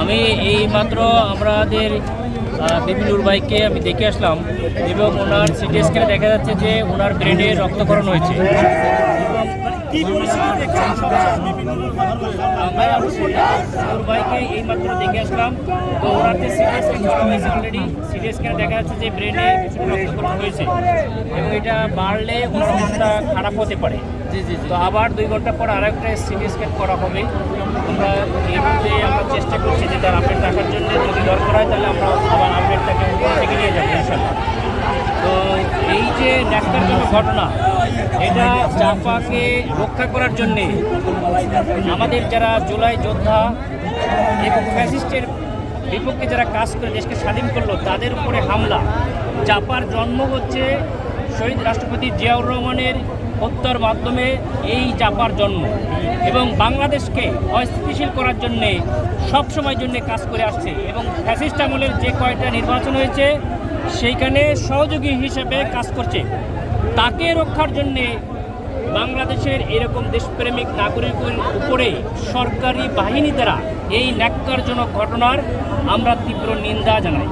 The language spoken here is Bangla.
আমি এই মাত্র আমাদের বিপিনুর ভাইকে আমি দেখে আসলাম এবং ওনার সিটি স্ক্যানে দেখা যাচ্ছে যে ওনার ব্রেনে রক্তকরণ হয়েছে। ভাইকে এই মাত্র দেখে আসলাম। তো ওনার যে সিটি স্ক্যান করা হয়েছে অলরেডি সিটি স্ক্যানে দেখা যাচ্ছে যে ব্রেনে রক্তকরণ হয়েছে এবং এটা বাড়লে ওনার অবস্থা খারাপ হতে পারে। জি জি তো আবার দুই ঘণ্টা পর আরেকটা সিটি স্ক্যান করা হবে। আমরা এই চেষ্টা করছি যে তার আপডেট রাখার জন্য। যদি দরকার হয় তাহলে আমরা আবার আপডেটটাকে থেকে নিয়ে যাব তো এই যে ন্যাক্কারজনক ঘটনা, এটা চাপাকে রক্ষা করার জন্যে আমাদের যারা জুলাই যোদ্ধা এবং ফ্যাসিস্টের বিপক্ষে যারা কাজ করে দেশকে স্বাধীন করল, তাদের উপরে হামলা। চাপার জন্ম হচ্ছে শহীদ রাষ্ট্রপতি জিয়াউর রহমানের হত্যার মাধ্যমে এই চাপার জন্ম এবং বাংলাদেশকে অস্থিতিশীল করার জন্যে সবসময় জন্য কাজ করে আসছে এবং ফ্যাসিস্ট আমলের যে কয়টা নির্বাচন হয়েছে, সেইখানে সহযোগী হিসেবে কাজ করছে। তাকে রক্ষার জন্যে বাংলাদেশের এরকম দেশপ্রেমিক নাগরিকের উপরে সরকারি বাহিনী দ্বারা এই ন্যাক্কারজনক ঘটনার আমরা তীব্র নিন্দা জানাই।